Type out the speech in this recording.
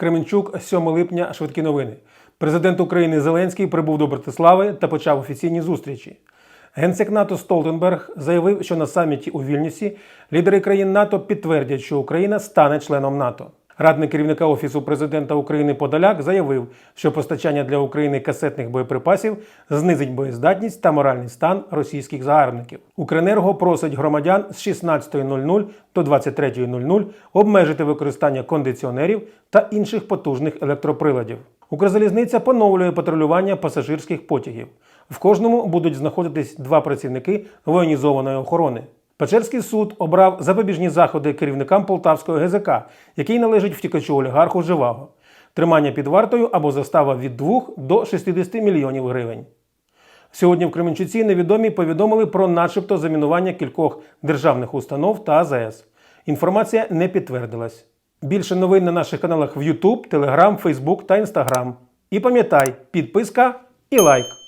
Кременчук, 7 липня, швидкі новини. Президент України Зеленський прибув до Братислави та почав офіційні зустрічі. Генсек НАТО Столтенберг заявив, що на саміті у Вільнюсі лідери країн НАТО підтвердять, що Україна стане членом НАТО. Радник керівника Офісу президента України Подоляк заявив, що постачання для України касетних боєприпасів знизить боєздатність та моральний стан російських загарбників. Укренерго просить громадян з 16.00 до 23.00 обмежити використання кондиціонерів та інших потужних електроприладів. Укрзалізниця поновлює патрулювання пасажирських потягів. В кожному будуть знаходитись два працівники воєнізованої охорони. Печерський суд обрав запобіжні заходи керівникам Полтавського ГЗК, який належить втікачу олігарху Живаго. Тримання під вартою або застава від 2 до 60 мільйонів гривень. Сьогодні в Кременчуці невідомі повідомили про начебто замінування кількох державних установ та АЗС. Інформація не підтвердилась. Більше новин на наших каналах в YouTube, Telegram, Facebook та Instagram. І пам'ятай, підписка і лайк.